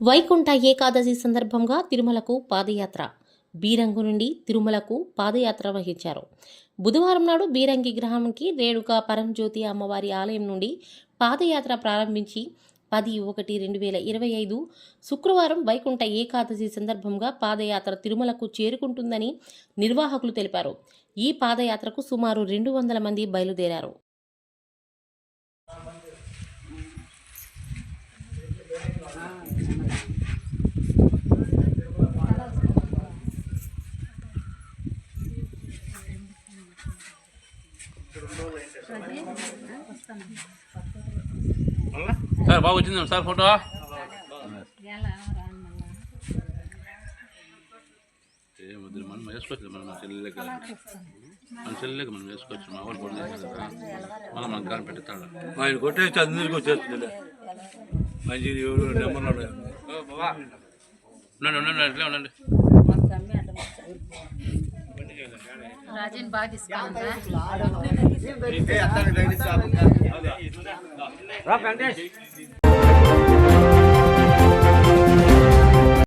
వైకుంఠ ఏకాదశి సందర్భంగా తిరుమలకు పాదయాత్ర. బీరంగు నుండి తిరుమలకు పాదయాత్ర వహించారు. బుధవారం నాడు బీరంగి గ్రామంకి రేణుక పరంజ్యోతి అమ్మవారి ఆలయం నుండి పాదయాత్ర ప్రారంభించి పది ఒకటి రెండు వేల ఇరవై ఐదు శుక్రవారం వైకుంఠ ఏకాదశి సందర్భంగా పాదయాత్ర తిరుమలకు చేరుకుంటుందని నిర్వాహకులు తెలిపారు. ఈ పాదయాత్రకు సుమారు రెండు వందల మంది బయలుదేరారు. సార్ బాగా వచ్చింది సార్ ఫోటో? మనం వేసుకోవచ్చు మనం మన చెల్లెలకి మన చెల్లెలకి మనం వేసుకోవచ్చు మా వాళ్ళు ఫోటో కదా. మళ్ళీ మనం గాని పెడతాడు ఆయన కొట్టేసి అందరికీ వచ్చేస్తుంది మంచి ఉన్నాయి ఉండండి ఉండండి అట్లే ఉండండి. రాజన్ బాగా తీసుకుంటా